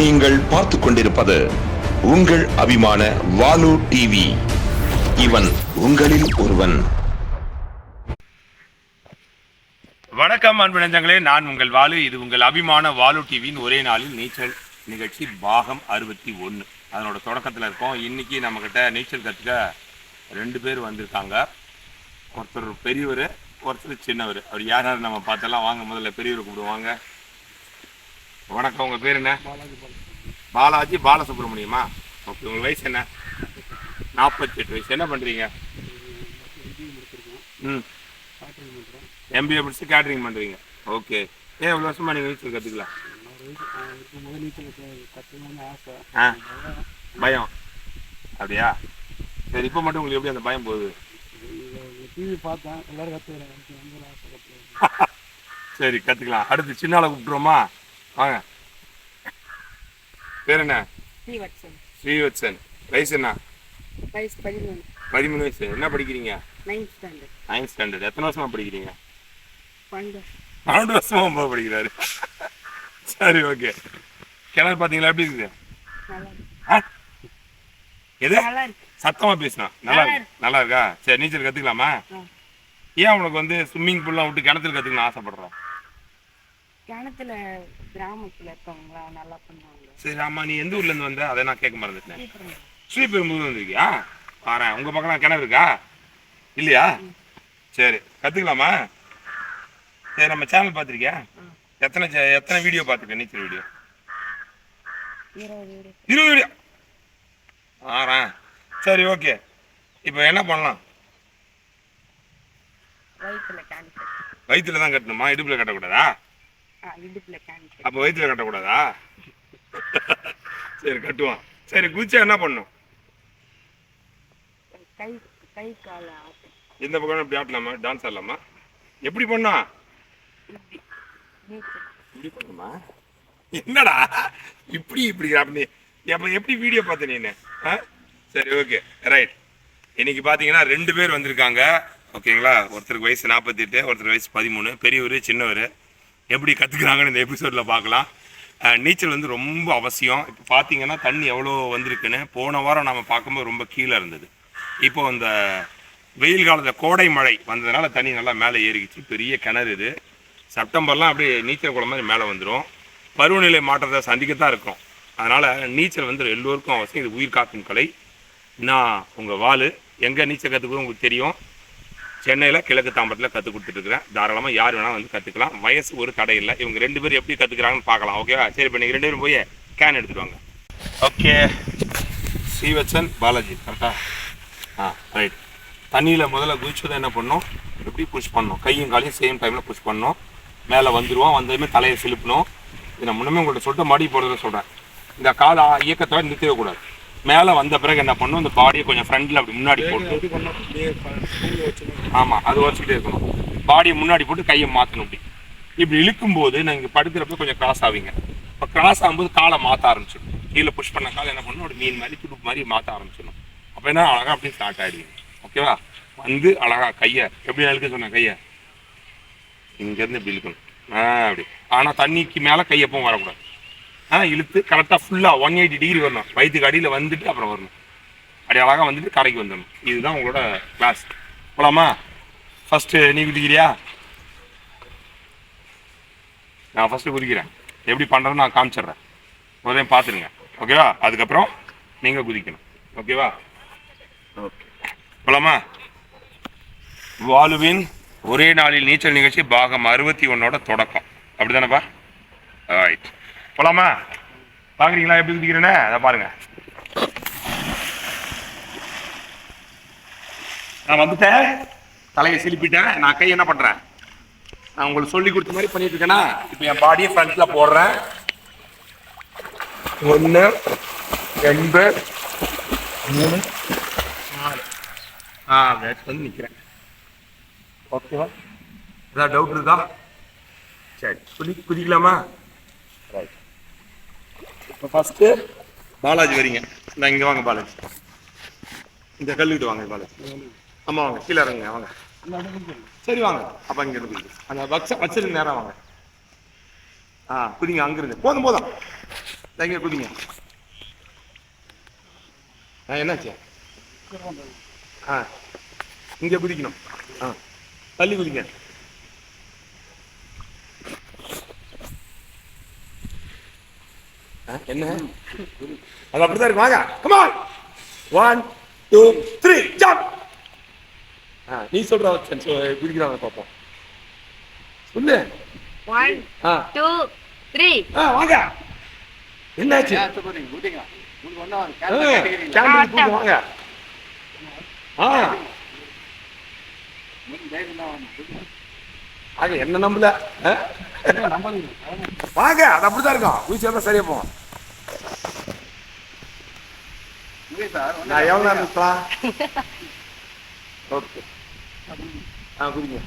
நீங்கள் பார்த்து கொண்டிருப்பது உங்கள் அபிமான வாலு டிவி இவன் உங்களில் ஒருவன். வணக்கம் அன்பு நெஞ்சங்களே. நான் உங்கள் வாலு. இது உங்கள் அபிமான வாலு டிவியின் ஒரே நாளில் நீச்சல் நிகழ்ச்சி பாகம் அறுபத்தி ஒன்று அதனோட தொடக்கத்தில் இருக்கோம். இன்னைக்கு நம்மக்கிட்ட நீச்சல் கற்றுக்க ரெண்டு பேர் வந்திருக்காங்க. ஒருத்தர் பெரியவர் ஒருத்தர் சின்னவர். அவர் யார் யார் நம்ம பார்த்தெல்லாம் வாங்க. முதல்ல பெரியவர் கூப்பிடுவாங்க வணக்கம் உங்கள் பேர் என்ன? பாலாஜி பாலசுப்ரமணியமா? ஓகே உங்கள் வயசு என்ன? நாற்பத்தெட்டு வயசு. என்ன பண்ணுறீங்க ம். எம்பிஏ முடிச்சு கேட்டரிங் பண்ணுறீங்க ஓகே ஏன் இவ்வளோ வருஷமா நீங்கள் நீச்சல் கற்றுக்கலாம் ஆ. பயம். அப்படியா? சரி இப்போ மட்டும் உங்களுக்கு எப்படி அந்த பயம் போகுது? டிவி பார்த்தேன் எல்லாரும் கற்றுக்கிறேன் சரி கற்றுக்கலாம் அடுத்து சின்ன ஆளை கூப்பிட்டுருவோமா? வாங்க. பேர் என்ன? ஸ்ரீவத்சன். வயசு என்ன? வயசு பதிமூணு. பதிமூணு வயசு. என்ன படிக்கிறீங்க? நைன்த் ஸ்டாண்டர்ட் நைன்த் ஸ்டாண்டர்ட் எத்தனை வருஷமா படிக்கிறீங்க? பன்னெண்டு வருஷமா. ஒன்பது படிக்கிறாரு. சரி ஓகே. கிணறு பார்த்தீங்களா? எப்படி இருக்குது? எது? சத்தமா பேசினா. நல்லா இருக்கு. நல்லா இருக்கா? சரி நீச்சல் கத்துக்கலாமா. ஏன் உனக்கு வந்து ஸ்விம்மிங் பூல்லாம் விட்டு கிணத்துல கத்துக்கணும் ஆசைப்படுற? கிணத்துல கிராமத்துல இருக்கவங்களா நல்லா பண்ணுவாங்க. சரி ஆமா நீ எந்த ஊர்ல இருந்து வந்த? அதை நான் கேட்க மறந்துட்டேன். ஸ்ரீபெரும்புதூர். வந்திருக்கியா பாரேன் உங்க பக்கம் கிணறு இருக்கா? இல்லையா? சரி கத்துக்கலாமா? சரி நம்ம சேனல் பார்த்துருக்கியா? எத்தனை எத்தனை வீடியோ பார்த்துருக்க? நீச்சல் வீடியோ இருபது இரு- இருபது வீடியோ. ஆறேன் சரி ஓகே இப்போ என்ன பண்ணலாம்? வயிற்றுல தான் கட்டணுமா? இடுப்புல கட்டக்கூடாதா? அப்போ வயிற்றுல கட்டக்கூடாதா? சரி கட்டுவான் சரி குதிச்சா என்ன பண்ணும்? இந்த பக்கம் இப்படி ஆட்டலாமா? டான்ஸ் ஆடலாமா? எப்படி பண்ணா? இப்படி பண்ணுமா? என்னடா? இப்படி இப்படி அப்படி. அப்ப எப்படி வீடியோ பார்த்த ஆ? சரி ஓகே ரைட் இன்னைக்கு பார்த்தீங்கன்னா ரெண்டு பேர் வந்திருக்காங்க. ஓகேங்களா? ஒருத்தருக்கு வயசு நாற்பத்தெட்டு ஒருத்தர் வயசு பதிமூணு. பெரியவர் சின்னவர். எப்படி கற்றுக்குறாங்கன்னு இந்த எபிசோடில் பார்க்கலாம். நீச்சல் வந்து ரொம்ப அவசியம். இப்போ பார்த்தீங்கன்னா தண்ணி எவ்வளோ வந்திருக்குன்னு போன வாரம் நம்ம பார்க்கும்போது ரொம்ப கீழே இருந்தது. இப்போ அந்த வெயில் காலத்தில் கோடை மழை வந்ததுனால தண்ணி நல்லா மேலே ஏறிக்கிச்சு. பெரிய கிணறு இது. செப்டம்பர்லாம் அப்படியே நீச்சல் குளம் மாதிரி மேலே வந்துடும் பருவநிலை மாற்றத்தை சந்திக்கத்தான் இருக்கும். அதனால் நீச்சல் வந்து எல்லோருக்கும் அவசியம். இது உயிர் காக்கும் கலை. நான் உங்கள் வாள் எங்கே நீச்சல் கற்றுக்கணும் உங்களுக்கு தெரியும். சென்னையில் கிழக்கு தாம்பரத்தில் கற்றுக் கொடுத்துட்ருக்குறேன் தாராளமாக யார் வேணாலும் வந்து கற்றுக்கலாம் வயசு ஒரு தடை இல்லை. இவங்க ரெண்டு பேரும் எப்படி கற்றுக்குறாங்கன்னு பார்க்கலாம். ஓகேவா சரி இப்போ நீங்கள் ரெண்டு பேரும் போய் கேன் எடுத்துட்டு வாங்க. ஓகே ஸ்ரீவச்சன் பாலாஜி. கரெக்டாக ஆ? ரைட் தண்ணியில் முதல்ல குதிச்சதை என்ன பண்ணும்? எப்படி புஷ் பண்ணணும் கையும் காலையும் சேம் டைமில் புஷ் பண்ணணும் மேலே வந்துடுவோம் வந்ததுமே தலையை சிலுப்பணும் இதை முன்னமே உங்கள்கிட்ட சொல்லிட்டு மடி போடுறத சொல்கிறேன் இந்த கால இயக்கத்தை நிறுத்தவே கூடாது மேலே வந்த பிறகு என்ன பண்ணணும் இந்த பாடியை கொஞ்சம் ஃப்ரண்ட்டில் அப்படி முன்னாடி போட்டு பண்ணோம் ஆமாம் அது வச்சுக்கிட்டே இருக்கணும். பாடியை முன்னாடி போட்டு கையை மாற்றணும் இப்படி இப்படி இழுக்கும்போது நீங்கள் படுக்கிறப்ப கொஞ்சம் கிராஸ் ஆவீங்க. இப்போ கிராஸ் ஆகும்போது காலை மாற்ற ஆரம்பிச்சிடும். கீழே புஷ் பண்ண காலை என்ன பண்ணணும் ஒரு மீன் மாதிரி துடுப்பு மாதிரி மாற்ற ஆரம்பிச்சிடும். அப்போ என்ன? அழகாக அப்படியே ஸ்டார்ட் ஆகிடுவீங்க ஓகேவா வந்து அழகா கையை எப்படி இழுக்க சொன்னேன்? கையை. இங்கேருந்து இப்படி இழுக்கணும். ஆ அப்படி. ஆனால் தண்ணிக்கு மேலே கை எப்பவும் வரக்கூடாது. ஆ இழுத்து கரெக்டாக ஃபுல்லாக ஒன் எயிட்டி டிகிரி வரணும். வயிற்றுக்கு அடியில் வந்துட்டு அப்புறம் வரணும். அப்படி அழகாக வந்துட்டு கரைக்கு வந்துடணும். இதுதான் உங்களோட கிளாஸ் போலாமா? ஃபஸ்ட்டு நீ குதிக்கிறியா? நான் ஃபஸ்ட்டு குதிக்கிறேன். எப்படி பண்ணுறேன்னு நான் காமிச்சிடுறேன். முதல்ல பார்த்துருங்க. ஓகேவா அதுக்கப்புறம் நீங்கள் குதிக்கணும். ஓகேவா ஓகே போலாமா? வாலுவின் ஒரே நாளில் நீச்சல் நிகழ்ச்சி பாகம் அறுபத்தி ஒன்னோட தொடக்கம். அப்படிதானப்பா? ரைட் போலாமா? பார்க்குறீங்களா எப்படி குதிக்கிறேன்னு அதை பாருங்க. நான் வந்துட்டேன். தலையை சிலிப்பிட்டேன். நான் கை என்ன பண்றேன்? நான் உங்களுக்கு சொல்லி கொடுத்த மாதிரி பண்ணிட்டு இருக்கேன்னா இப்போ என் பாடியை ஃப்ரண்ட்ல போடுறேன். ஒன்று ரெண்டு மூணு நாலு. ஆ வேட் வந்து நிற்கிறேன் ஓகேவா ஏதாவது டவுட் இருக்கா? சரி. குதி குதிக்கலாமா? ரைட் இப்போ ஃபஸ்ட்டு பாலாஜி வரீங்க. நான் இங்கே வாங்க பாலாஜி. இந்த கல்லுக்கிட்டு வாங்க பாலாஜி. ஆமாம் வாங்க கீழே இறங்குங்க வாங்க. சரி வாங்க. அப்போ இங்கே இருந்து அந்த வச்ச வச்சிருந்து நேரம் வாங்க. ஆ குதிங்க அங்கிருந்து போதும் போதும். இங்கே குதிங்க ஆ என்னாச்சு? ஆ இங்கே குதிக்கணும் ஆ தள்ளி குதிங்க என்ன? அது அப்படிதான் இருக்கு வாங்க. Come on one two three jump ஆ நீ சொல்ற குதிக்கிறாங்க பார்ப்போம் சொல்லு. ஒன் டூ த்ரீ ஆ வாங்க. என்னாச்சு? வாங்க. ஆ. அது என்ன நம்பல? வாங்க அது அப்படிதான் இருக்கும். எல்லாம் சரியா போகும் நான் எவ்வளவு நேரம் இருக்கலாம் ஓகே ஆ குடிங்க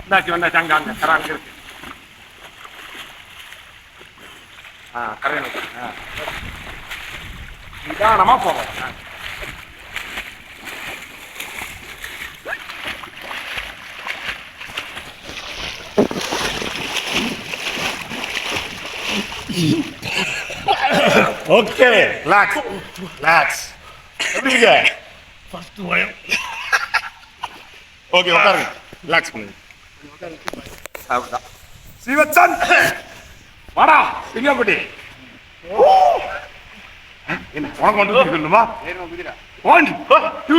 இந்தாச்சு வந்தாச்சு அங்க அங்க கரை அங்க இருக்கு ஆ கரையணும் ஆ நிதானமா போவோம் ஆ. ஓகே ரிலாக்ஸ் ரிலாக்ஸ் எப்படி இருக்க ஃபர்ஸ்ட் பயம் ஓகே உட்காருங்க ரிலாக்ஸ் பண்ணுங்க. அப்படிதான் சிவச்சன் வாடா சிங்கப்பட்டி. என்ன உனக்கு மட்டும் சொல்லணுமா? ஒன் டூ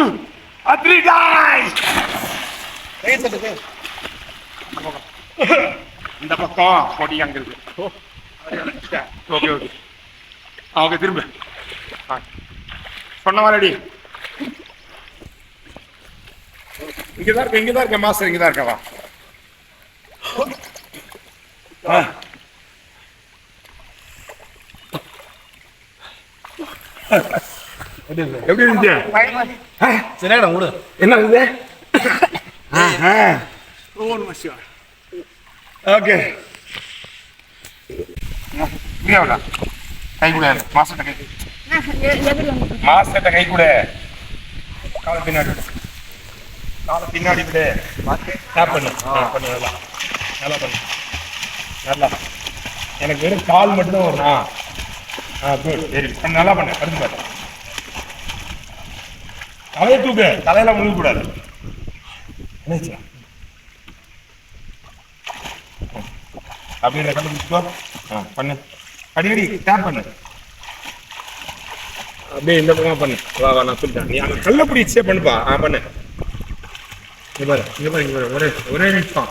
த்ரீ டைம் இந்த பக்கம் பொடி அங்க இருக்கு ஓகே ஓகே ஓகே திரும்ப. ஆ. சொன்ன மாதிரி இங்கதான் இருக்க இங்கதான் இருக்க மாஸ்டர் இங்கதான் இருக்கவா எப்படி இருந்துச்சு? சரியாடா விடு என்ன இது? ஓகே இப்படியாவா கை கூட மாஸ்டர் கை. மாஸ்டர் கை கூட காலை பின்னாடி விடு. காலை பின்னாடி விடு. டேப் பண்ணு. ஆ, பண்ணு நல்லா. நல்லா பண்ணு. நல்லா. எனக்கு வெறும் கால் மட்டும்தான் வரும். ஆ. குட் சரி. பண்ணு, நல்லா பண்ணு. அடுத்து பாரு. தலையை தூக்கு. தலையெல்லாம் முழுக கூடாது. என்னாச்சு? அப்படியே கண்டு பண்ணு. அடிக்கடி டேப் பண்ணு. அப்படியே இந்த பக்கம் பண்ணு. வா வா நான் சொல்லிட்டேன் நீ அங்கே கல்ல பிடிச்சே பண்ணுப்பா. ஆ பண்ணு. இங்கே பாரு இங்கே பாரு இங்கே பாரு. ஒரே ஒரே நிமிஷம்.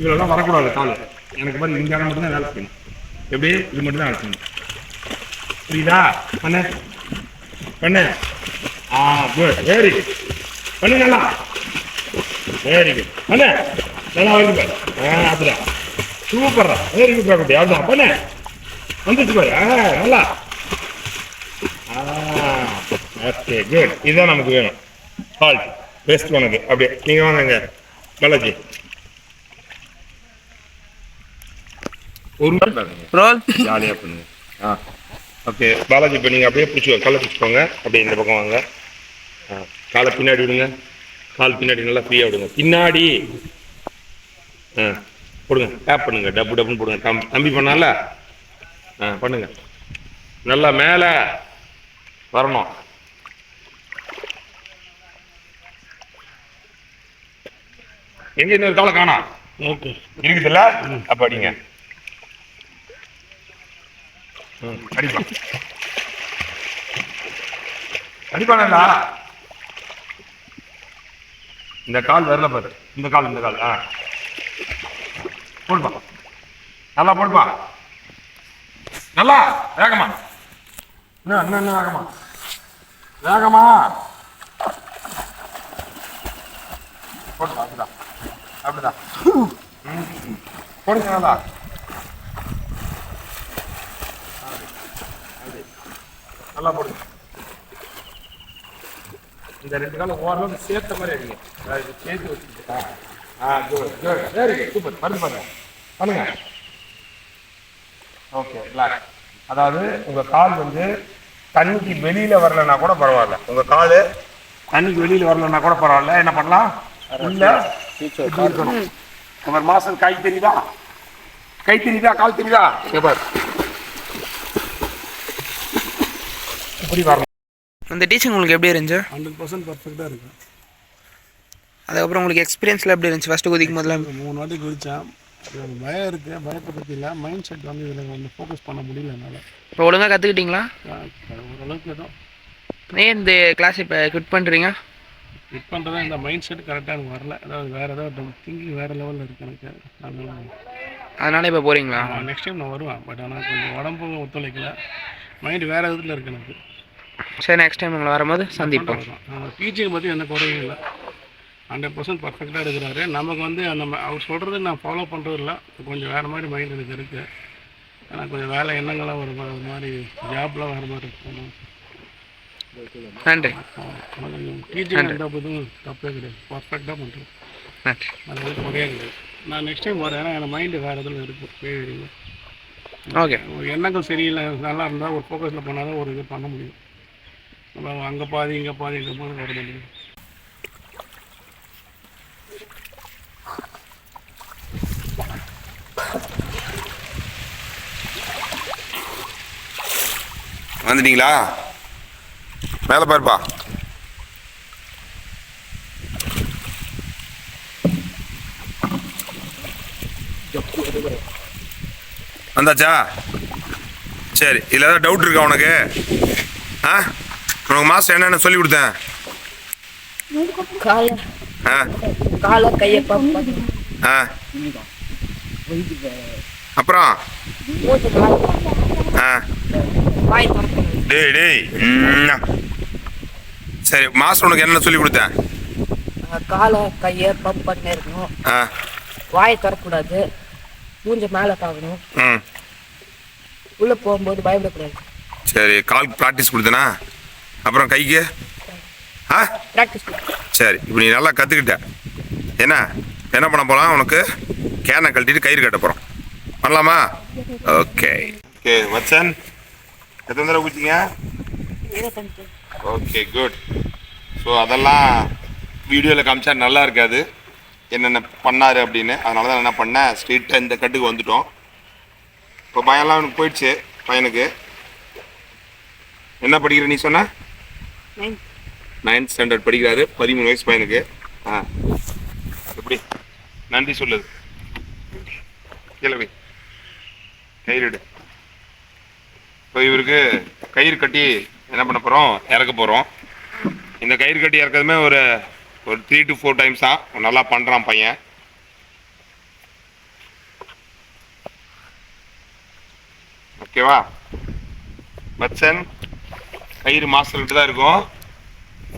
இவ்வளோலாம் வரக்கூடாது கால். எனக்கு பாரு இந்த இடம் மட்டும் தான் வேலை செய்யணும் எப்படி இது மட்டும் தான் வேலை செய்யணும் புரியுதா? பண்ணு. பண்ணு. ஆ குட் வெரி குட் பண்ணு நல்லா. வெரி குட் பண்ணு. நல்லா வருது பாரு ஆ அப்படிதான். சூப்பர்ரா. வெரி குட் பாக்குட்டி அப்படிதான் பண்ணு. வந்துச்சு பாரு. நல்லா. ஓகே குட் இதுதான் நமக்கு வேணும். ஹால்ட் பெஸ்ட் உனக்கு. அப்படியே. நீங்க வாங்க பாலாஜி. ஒரு ரோல். ஜாலியா பண்ணுங்க. ஆ. ஓகே பாலாஜி இப்போ நீங்கள் அப்படியே பிடிச்சிக்கோ காலை பிடிச்சிக்கோங்க அப்படியே இந்த பக்கம் வாங்க. ஆ காலை பின்னாடி விடுங்க. கால் பின்னாடி நல்லா ஃப்ரீயாக விடுங்க. பின்னாடி. ஆ. போடுங்க டேப் பண்ணுங்க டப்பு டப்புன்னு போடுங்க. தம் தம்பி பண்ணால? ஆ பண்ணுங்க. நல்லா மேலே வரணும். எங்க இன்னொரு காலை காணா? ஓகே. இருக்குதுல்ல அப்ப அடிங்க. ம், அடிப்பா. அடிப்பானடா இந்த கால் வரல பாரு. இந்த கால் இந்த கால் ஆ. போடுப்பா. நல்லா போடுப்பா. நல்லா வேகமா. என்ன என்ன வேகமா? வேகமா. போடுப்பா அப்படிதான். அப்படிதான். போடுங்க நல்லா. நல்லா போடுங்க இந்த ரெண்டு காலம் ஓரளவுக்கு சேர்த்த மாதிரி அடிங்க. சேர்த்து வச்சுக்கிட்டா. ஆ good good very good super மருந்து பாருங்க பண்ணுங்க ஓகே ரிலாக்ஸ் அதாவது உங்க கால் வந்து தண்ணிக்கு வெளியில வரலன்னா கூட பரவாயில்ல. உங்க கால் தண்ணிக்கு வெளியில வரலன்னா கூட பரவாயில்ல. என்ன பண்ணலாம்? உள்ள இருக்கணும். மாஸ்டர் கை தெரியுதா? கை தெரியுதா? கால் தெரியுதா? இங்க பாரு. இப்படி வரணும். அந்த டீச்சிங் உங்களுக்கு எப்படி இருந்துச்சு? ஹண்ட்ரட் பர்சன்ட் பர்ஃபெக்டாக இருக்கு. அதுக்கப்புறம் உங்களுக்கு எக்ஸ்பீரியன்ஸ்ல எப்படி இருந்துச்சு? ஃபஸ்ட்டு குதிக்கும் போதுல மூணு வாட்டி குதித்தேன் பயம் இருக்குது பயத்தை பற்றி இல்லை. மைண்ட் செட் வந்து இதில் வந்து ஃபோக்கஸ் பண்ண முடியல என்னால். இப்போ ஒழுங்காக கற்றுக்கிட்டீங்களா ஓரளவுக்கு ஏதோ. ஏன் இந்த கிளாஸ் இப்போ குவிட் பண்ணுறீங்க ஃபிட் பண்ணுறதா இந்த மைண்ட் செட் கரெக்டாக எனக்கு வரல. அதாவது வேறு ஏதாவது திங்கிங் வேறு லெவலில் இருக்குது எனக்கு. அதனால அதனால இப்போ போகிறீங்களா நெக்ஸ்ட் டைம் நான் வருவேன். பட் ஆனால் கொஞ்சம் உடம்பு ஒத்துழைக்கல. மைண்டு வேறு விதத்தில் இருக்கு எனக்கு. சரி நெக்ஸ்ட் டைம் உங்களை வரும்போது சந்திப்போம். டீச்சிங் பற்றி எந்த குறையும் இல்லை. ஹண்ட்ரட் பர்சன்ட் பர்ஃபெக்டாக இருக்கிறாரு நமக்கு வந்து அந்த அவர் சொல்கிறது நான் ஃபாலோ பண்ணுறது இல்லை. கொஞ்சம் வேறு மாதிரி மைண்ட் எனக்கு இருக்குது ஆனால் கொஞ்சம் வேலை எண்ணங்கள்லாம் ஒரு மாதிரி ஜாப்லாம் வேறு மாதிரி இருக்கும் நன்றி. டீச்சிங் எந்த இதுவும் தப்பே கிடையாது. பர்ஃபெக்டாக பண்ணுறேன் அது குறையே கிடையாது நான் நெக்ஸ்ட் டைம் வரேன். ஏன்னா என் மைண்டு வேறு இதில் பேரிங்க ஓகே எண்ணங்கள் சரியில்லை. நல்லா இருந்தால் ஒரு ஃபோக்கஸில் பண்ணால் தான் ஒரு இது பண்ண முடியும். நம்ம அங்கே பாதி இங்கே பாதி இங்கே போது வர முடியும் வந்துட்டீங்களா? மேலே பாருப்பா. வந்தாச்சா? சரி இதில் ஏதாவது டவுட் இருக்கா உனக்கு? ஆ? உனக்கு மாஸ்டர் என்னென்ன சொல்லி கொடுத்தேன்? கால. ஆ? ஆ? அப்புறம்? ஆ? டேய் டேய். சரி மாஸ்டர் உனக்கு என்னென்ன சொல்லி கொடுத்தேன்? காலை கையை பம்ப் பண்ணி இருக்கணும். ஆ. வாயை திறக்கக்கூடாது. மூஞ்ச மேலே பார்க்கணும் ம். உள்ளே போகும்போது பயப்படக்கூடாது. சரி கால் ப்ராக்டிஸ் கொடுத்தனா? அப்புறம் கைக்கு? ஆ? ப்ராக்டிஸ் சரி இப்போ நீ நல்லா கற்றுக்கிட்ட என்ன? என்ன பண்ண போகலாம் உனக்கு? கேனை கழட்டிட்டு கயிறு கட்ட போகிறோம் பண்ணலாமா? ஓகே. ஓகே வச்சன் எத்தனை தடவை குச்சிங்க ஓகே குட் ஸோ அதெல்லாம் வீடியோவில் காமிச்சா நல்லா இருக்காது. என்னென்ன பண்ணார் அப்படின்னு. அதனால தான் என்ன பண்ணேன் ஸ்ட்ரெயிட்டாக இந்த கட்டுக்கு வந்துட்டோம். இப்போ பயம்லாம் அவனுக்கு போயிடுச்சு பையனுக்கு. என்ன படிக்கிற நீ சொன்ன? நைன்த் ஸ்டாண்டர்ட் படிக்கிறாரு பதிமூணு வயசு பையனுக்கு. ஆ. எப்படி? நன்றி சொல்லுது கிளவி கயிறுடு இப்போ இவருக்கு கயிறு கட்டி என்ன பண்ண போகிறோம் இறக்க போகிறோம் இந்த கயிறு கட்டி இறக்கிறதுமே ஒரு ஒரு த்ரீ டு ஃபோர் டைம்ஸ் தான் நல்லா பண்ணுறான் பையன். ஓகேவா பச்சன் கயிறு மாஸ்டர்கிட்ட தான் இருக்கும்.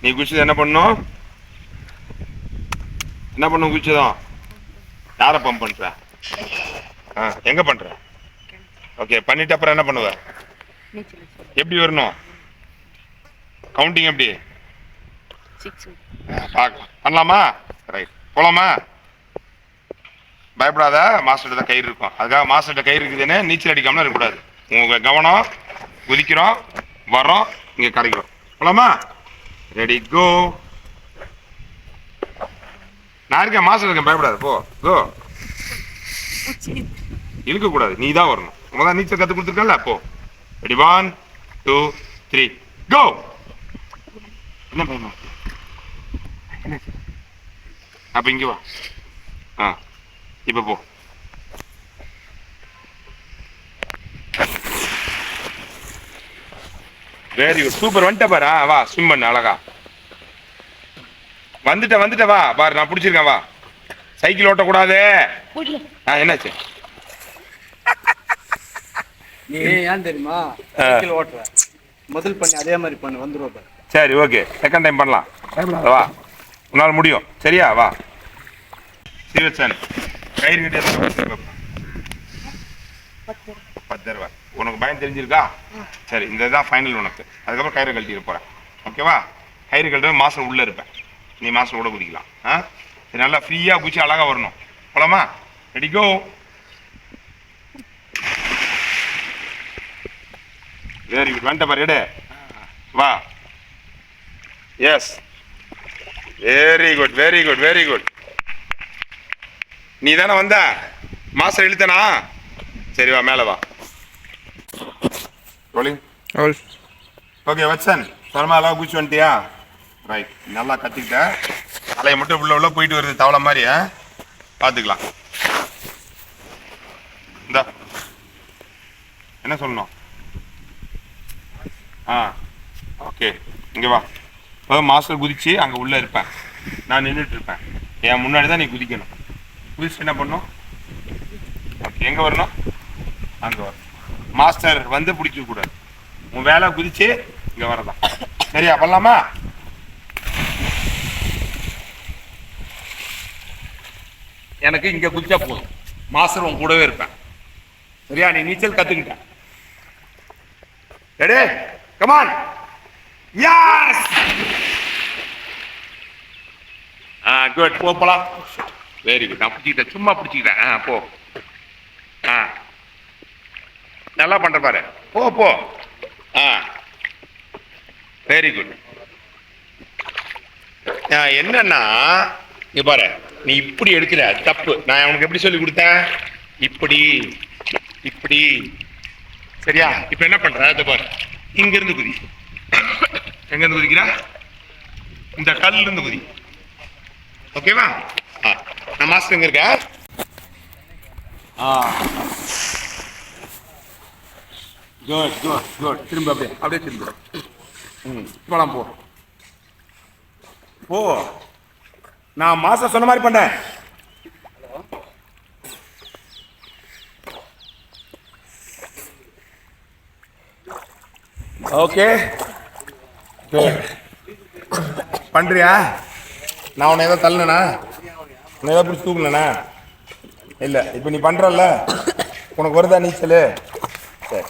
நீ குச்சி என்ன பண்ணும்? என்ன பண்ணும் குச்சிதான் யாரை பம்ப் பண்ணுற ஆ எங்கே பண்ணுற ஓகே பண்ணிட்டு அப்புறம் என்ன பண்ணுவேன் எப்படி வரணும்? கவுண்டிங் எப்படி? பார்க்கலாம். பண்ணலாமா? ரைட் போலாமா? பயப்படாத மாஸ்டர்கிட்ட தான் கயிறு இருக்கும். அதுக்காக மாஸ்டர்கிட்ட கயிறு இருக்குதுன்னு நீச்சல் அடிக்காமலாம் இருக்கக்கூடாது. உங்க கவனம் குதிக்கிறோம் வரோம் இங்க கரைக்கிறோம். போலாமா? ரெடி கோ நான் இருக்கேன் மாஸ்டர் இருக்கேன் பயப்படாத. போ கோ இழுக்கக்கூடாது. நீ தான் வரணும். உங்க தான் நீச்சல் கற்றுக் கொடுத்துருக்கல போ. Ready one two three go என்ன பயமா அப்ப இங்க வா. ஆ இப்ப போ. வெரி குட் சூப்பர் வந்துட்ட பாரு. வா ஸ்விம் பண்ணு அழகா. வந்துட்ட வந்துட்ட வா. பாரு நான் பிடிச்சிருக்கேன் வா. சைக்கிள் ஓட்டக்கூடாது. ஆ என்னாச்சு? நீ ஏன் தெரியுமா? சைக்கிள் ஓட்டுற. முதல் பண்ணி அதே மாதிரி பண்ணு வந்துருவ சரி ஓகே. செகண்ட் டைம் பண்ணலாம். வா. உன்னால் முடியும். சரியா? வா. சீவச்சன் கயிறு கட்டி? பத்து ரூபா உனக்கு பயம் தெரிஞ்சிருக்கா? சரி இந்த இதுதான் ஃபைனல் உனக்கு. அதுக்கப்புறம் கயிறு கழட்டிட்டு போகிறேன் ஓகேவா கயிறு கழட்டு மாதம் உள்ளே இருப்பேன். நீ மாதம் கூட குதிக்கலாம். ஆ? இது நல்லா ஃப்ரீயாக குச்சி அழகாக வரணும். போலாமா? ரெடிக்கோ வெரி குட் வந்துட்ட பாரு எடு. வா. Yes very good very good very good நீ தானே வந்த? மாஸ்டர் இழுத்தனா? சரி வா மேலே வா. ரோலிங் ஓகே வச்சன். தரமா எல்லாம் குச்சி வந்துட்டியா? ரைட் நல்லா கத்திக்கிட்ட. தலையை மட்டும் உள்ள உள்ள போயிட்டு வருது தவளை மாதிரி? பார்த்துக்கலாம். இந்தா. என்ன சொல்லணும்? ஆ ஓகே. இங்கே வா. இப்போ மாஸ்டர் குதிச்சு அங்கே உள்ளே இருப்பேன். நான் நின்றுட்டு இருப்பேன். என் முன்னாடி தான் நீ குதிக்கணும். குதிச்சு என்ன பண்ணும்? ஓகே எங்கே வரணும்? அங்கே வரணும் மாஸ்டர் வந்து பிடிக்க கூடாது. உன் வேலை குதிச்சு இங்கே வரதான். சரியா பண்ணலாமா? எனக்கு இங்கே குதிச்சா போதும். மாஸ்டர் உன் கூடவே இருப்பேன். சரியா நீ நீச்சல் கற்றுக்கிட்டேன் ready come on yes ah good போ போலாம் வெரி குட் நான் பிடிச்சிக்கிட்டேன். சும்மா பிடிச்சிக்கிட்டேன். ஆ போ. ஆ. நல்லா பண்ற பாரு. போ போ. ஆ. வெரி குட் என்னன்னா நீ பாரு. நீ இப்படி எடுக்கிற தப்பு. நான் உனக்கு எப்படி சொல்லி கொடுத்தேன்? இப்படி. இப்படி. சரியா? இப்ப என்ன பண்ற? அதை பாரு. இங்க இருந்து குதி. எங்க இருந்து இந்த கல்ல இருந்து குதி ஓகேவா ஆ நான் மாஸ்டர் எங்க இருக்க குட் குட் குட் திரும்ப அப்படியே அப்படியே திரும்ப. ம் போலாம் போ. போ. நான் மாசம் சொன்ன மாதிரி பண்ணேன். ஓகே. பண்றியா? நான் உன்னை ஏதோ தள்ளனா உன்னை ஏதோ பிடிச்சி தூக்கலனா இல்லை இப்போ நீ பண்றல்ல. உனக்கு வருதா நீச்சல்? சரி.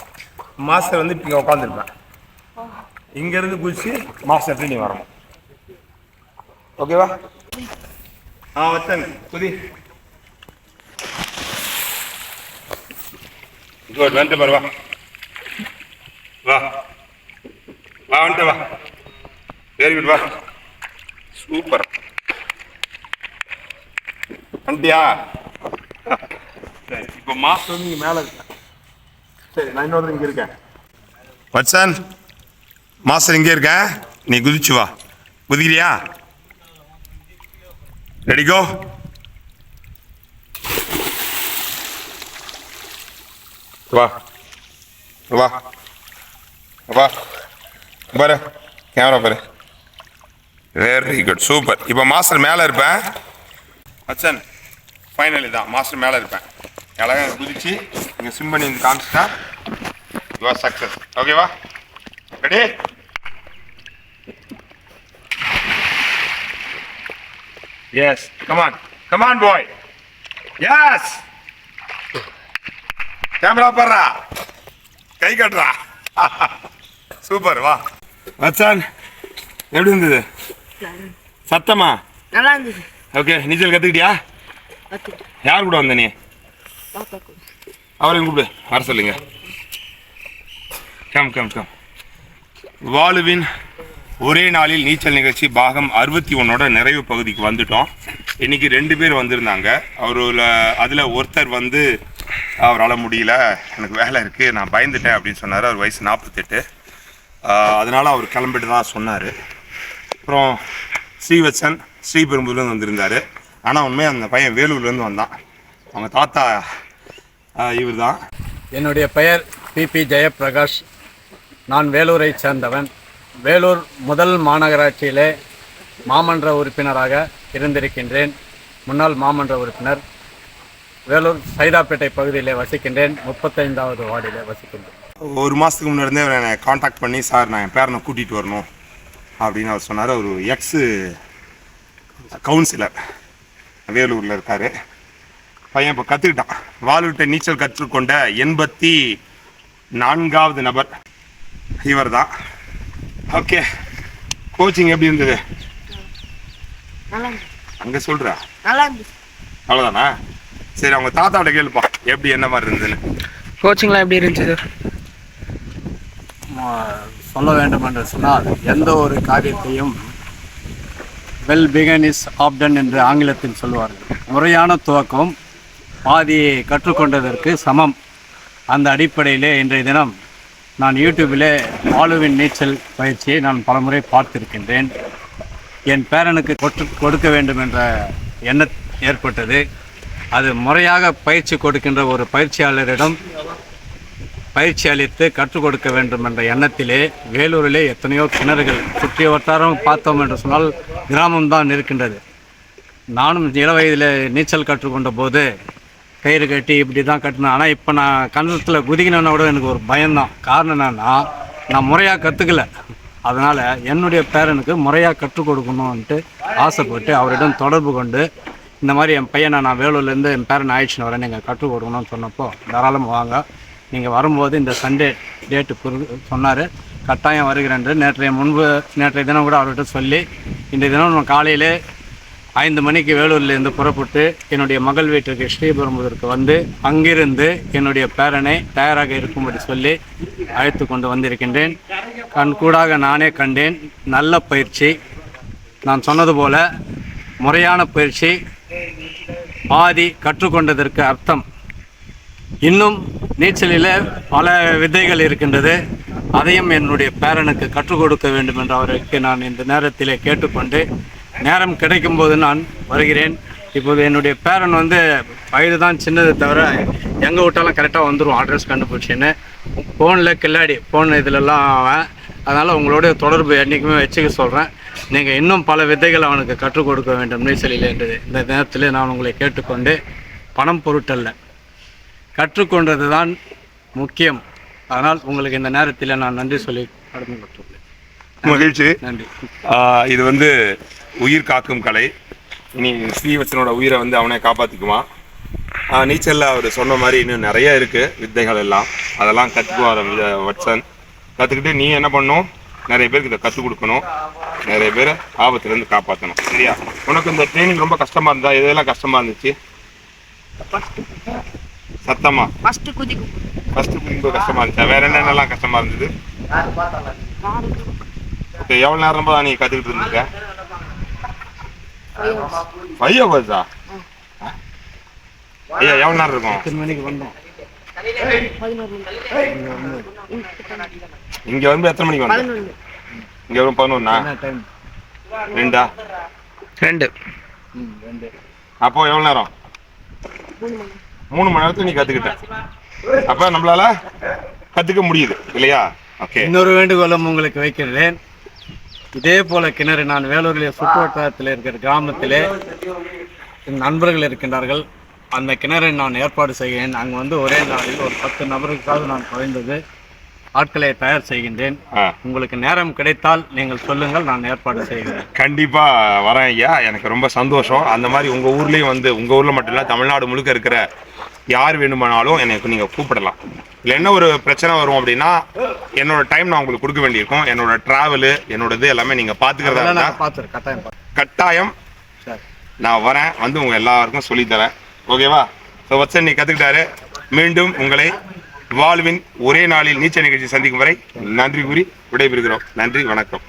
மாஸ்டர் வந்து இப்போ உட்காந்துருப்பேன் இங்கேருந்து குதிச்சு மாஸ்டர்கிட்ட நீ வரணும். ஓகேவா? ஆ வச்சன். குதி. குட் வந்துட்டு பாரு வா. வா. வா வந்துட்டு வா. வெரி குட் வா. சூப்பர். வந்துட்டியா சரி இப்போ மாஸ்டர் வந்து இங்கே மேலே இருக்கேன் சரி நான் இன்னொரு இங்கே இருக்கேன். வட்சன் மாஸ்டர் இங்கே இருக்கேன் நீ குதிச்சு வா. குதிக்கிறியா? ரெடி கோ வா. வா. வா. பாரு கேமரா பாரு. வெரி குட் சூப்பர் இப்போ மாஸ்டர் மேலே இருப்பேன். அச்சன் ஃபைனல் தான் மாஸ்டர் மேலே இருப்பேன். அழகாக குதிச்சு இங்கே ஸ்விம் பண்ணி வந்து காமிச்சிட்டா யுவர் சக்ஸஸ் ஓகேவா ready yes come on come on boy yes camera பாடுறா. கை கட்டுறா. சூப்பர் வா. மச்சான் எப்படி இருந்தது? சத்தமா? நல்லா இருந்துச்சு ஓகே நீச்சல் கத்துக்கிட்டேன். யார் கூட வந்த நீ. அவரையும் கூப்பிடு வர சொல்லுங்க. கம் கம் கம் வாலுவின் ஒரே நாளில் நீச்சல் நிகழ்ச்சி பாகம் அறுபத்தி ஒன்னோட நிறைவு பகுதிக்கு வந்துட்டோம். இன்னைக்கு ரெண்டு பேர் வந்திருந்தாங்க. அவரோட அதில் ஒருத்தர் வந்து அவரால் முடியல எனக்கு வேலை இருக்குது நான் பயந்துட்டேன் அப்படின்னு சொன்னார். அவர் வயசு நாற்பத்தெட்டு அதனால் அவர் கிளம்பிட்டு தான் சொன்னார். அப்புறம் ஸ்ரீவத்சன் ஸ்ரீபெரும்புலேருந்து வந்திருந்தார். ஆனால் உண்மையாக அந்த பையன் வேலூர்லேருந்து வந்தான். அவங்க தாத்தா இவர் தான் என்னுடைய பெயர் பிபி ஜெயப்பிரகாஷ். நான் வேலூரை சேர்ந்தவன். வேலூர் முதல் மாநகராட்சியிலே மாமன்ற உறுப்பினராக இருந்திருக்கின்றேன். முன்னாள் மாமன்ற உறுப்பினர். வேலூர் சைதாப்பேட்டை பகுதியிலே வசிக்கின்றேன். முப்பத்தைந்தாவது வார்டிலே வசிக்கின்றேன். ஒரு மாதத்துக்கு முன்னாடியே அவர் என்னை காண்டாக்ட் பண்ணி சார் நான் என் பேரனை கூட்டிகிட்டு வரணும். அப்படின்னு அவர் சொன்னார். அவர் எக்ஸு கவுன்சிலர் வேலூரில் இருக்கார். பையன் இப்போ கற்றுக்கிட்டான் வாள்விட்ட நீச்சல் கற்றுக்கொண்ட எண்பத்தி நான்காவது நபர் இவர் தான் ஓகே கோச்சிங் எப்படி இருந்தது? அங்கே சொல்கிறா அவ்வளோதானா சரி அவங்க தாத்தாவோட கேளுப்பா. எப்படி என்ன மாதிரி இருந்ததுன்னு. கோச்சிங்லாம் எப்படி இருந்துச்சு சார் சொல்ல வேண்டும் என்று சொன்னால் எந்த ஒரு காரியத்தையும் வெல் பிகன் இஸ் ஆப்டன் என்று ஆங்கிலத்தில் சொல்வார்கள். முறையான துவக்கம் பாதியை கற்றுக்கொண்டதற்கு சமம். அந்த அடிப்படையிலே இன்றைய தினம் நான் யூடியூபிலே ஆளுவின் நீச்சல் பயிற்சியை நான் பலமுறை பார்த்திருக்கின்றேன். என் பேரனுக்கு கொட்டு கொடுக்க வேண்டும் என்ற எண்ணம் ஏற்பட்டது. அது முறையாக பயிற்சி கொடுக்கின்ற ஒரு பயிற்சியாளரிடம் பயிற்சி அளித்து கற்றுக் கொடுக்க வேண்டும் என்ற எண்ணத்திலே வேலூரிலே எத்தனையோ கிணறுகள் சுற்றிய வட்டாரம் பார்த்தோம் என்று சொன்னால் கிராமம்தான் இருக்கின்றது. நானும் இள வயதில் நீச்சல் கற்றுக்கொண்ட போது கயிறு கட்டி இப்படி தான் கட்டினேன். ஆனால் இப்போ நான் கணத்தில் குதிக்கணும்னா கூட எனக்கு ஒரு பயம்தான். காரணம் என்னென்னா நான் முறையாக கற்றுக்கல அதனால் என்னுடைய பேரனுக்கு முறையாக கற்றுக் கொடுக்கணுன்ட்டு ஆசைப்பட்டு அவரிடம் தொடர்பு கொண்டு இந்த மாதிரி என் பையனை நான் வேலூர்லேருந்து என் பேரன் ஆயிடுச்சுன்னு வரேன் நீங்கள் கற்றுக் கொடுக்கணும்னு சொன்னப்போ தாராளமாக வாங்க. நீங்கள் வரும்போது இந்த சண்டே டேட்டு குறி சொன்னார். கட்டாயம் வருகிறேன் நேற்றைய முன்பு நேற்றைய தினம் கூட அவர்கிட்ட சொல்லி இந்த தினம் நம்ம காலையிலே ஐந்து மணிக்கு வேலூர்லேருந்து புறப்பட்டு என்னுடைய மகள் வீட்டிற்கு ஸ்ரீபெரும்புதற்கு வந்து அங்கிருந்து என்னுடைய பேரனை தயாராக இருக்கும்படி சொல்லி அழைத்து கொண்டு வந்திருக்கின்றேன். கண்கூடாக நானே கண்டேன். நல்ல பயிற்சி. நான் சொன்னது போல முறையான பயிற்சி. பாதி கற்றுக்கொண்டதற்கு அர்த்தம். இன்னும் நீச்சலில் பல விதைகள் இருக்கின்றது. அதையும் என்னுடைய பேரனுக்கு கற்றுக் கொடுக்க வேண்டும் என்று அவருக்கு நான் இந்த நேரத்திலே கேட்டுக்கொண்டு நேரம் கிடைக்கும்போது நான் வருகிறேன். இப்போது என்னுடைய பேரன் வந்து வயது தான் சின்னது தவிர எங்கே விட்டாலும் கரெக்டாக வந்துடும் அட்ரஸ் கண்டுபிடிச்சின்னு. ஃபோனில் கில்லாடி ஃபோன் இதிலெல்லாம் அவன். அதனால் உங்களோட தொடர்பு என்றைக்குமே வச்சுக்க சொல்கிறேன் நீங்கள் இன்னும் பல வித்தைகள் அவனுக்கு கற்றுக் கொடுக்க வேண்டும் நீச்சலில் என்று இந்த நேரத்தில் நான் உங்களை கேட்டுக்கொண்டு பணம் பொருட்டல்ல. கற்றுக்கொண்டது தான் முக்கியம். அதனால் உங்களுக்கு இந்த நேரத்தில் நான் நன்றி சொல்லி கடமைப்பட்டுள்ளேன். மகிழ்ச்சி. நன்றி. இது வந்து உயிர் காக்கும் கலை. இனி ஸ்ரீவத்சனோட உயிரை வந்து அவனே காப்பாற்றிக்குவான் நீச்சல்ல அவர் சொன்ன மாதிரி இன்னும் நிறைய இருக்கு வித்தைகள் எல்லாம். அதெல்லாம் கற்றுக்குவார் வட்சன். கற்றுக்கிட்டு நீ என்ன பண்ணணும் நிறைய பேருக்கு இதை கற்றுக் கொடுக்கணும். நிறைய பேரை ஆபத்துலேருந்து காப்பாற்றணும் சரியா? உனக்கு இந்த ட்ரைனிங் ரொம்ப கஷ்டமா இருந்தா எதெல்லாம் கஷ்டமா இருந்துச்சு? சத்தமா? ஃபர்ஸ்ட் குதிக்கும் ஃபர்ஸ்ட் ரொம்ப கஷ்டமா இருந்துச்சா? வேற என்னென்னலாம் கஷ்டமா இருந்தது? ஓகே எவ்வளோ நேரம் தான் நீ கற்றுக்கிட்டு இருந்திருக்க? ஃபைவ் ஹவர்ஸா ஐயா எவ்வளோ நேரம் இருக்கும்? எத்தனை மணிக்கு வந்தோம்? இங்க வந்து எத்தனை மணிக்கு வந்த இங்க வரும் பதினொன்னா? ரெண்டா? ரெண்டு. அப்போ எவ்வளோ நேரம்? மூணு மணி நேரத்துல நீ கத்துக்கிட்ட. அப்ப நம்மளால கத்துக்க முடியுது இல்லையா? ஓகே இன்னொரு வேண்டுகோளும் உங்களுக்கு வைக்கிறேன். இதே போல கிணறு நான் வேலூரில் சுற்று வட்டாரத்தில் இருக்கிற கிராமத்திலே நண்பர்கள் இருக்கின்றார்கள். அந்த கிணறை நான் ஏற்பாடு செய்கிறேன். அங்கே வந்து ஒரே நாளில் ஒரு பத்து நபருக்காவது நான் குறைந்தது ஆட்களை தயார் செய்கின்றேன். உங்களுக்கு நேரம் கிடைத்தால் நீங்கள் சொல்லுங்கள் நான் ஏற்பாடு செய்கிறேன். கண்டிப்பா வரேன் ஐயா. எனக்கு ரொம்ப சந்தோஷம். அந்த மாதிரி உங்க ஊர்லயும் வந்து உங்க ஊர்ல மட்டும் இல்ல தமிழ்நாடு முழுக்க இருக்கிற யார் வேணுமானாலும் எனக்கு நீங்க கூப்பிடலாம். இல்லை என்ன ஒரு பிரச்சனை வரும் அப்படின்னா என்னோட டைம் நான் உங்களுக்கு கொடுக்க வேண்டியிருக்கும். என்னோட டிராவலு என்னோட இது எல்லாமே நீங்க பாத்துக்கிறதா அதெல்லாம் இருந்தா நான் பார்த்துரு கட்டாயம் கட்டாயம் நான் வரேன். வந்து உங்க எல்லாருக்கும் சொல்லித்தரேன் ஓகேவா ஸோ வச்சன் நீ கத்துக்கிட்டாரு. மீண்டும் உங்களை வாழ்வின் ஒரே நாளில் நீச்சல் நிகழ்ச்சி சந்திக்கும் வரை நன்றி கூறி விடைபெறுகிறோம். நன்றி வணக்கம்.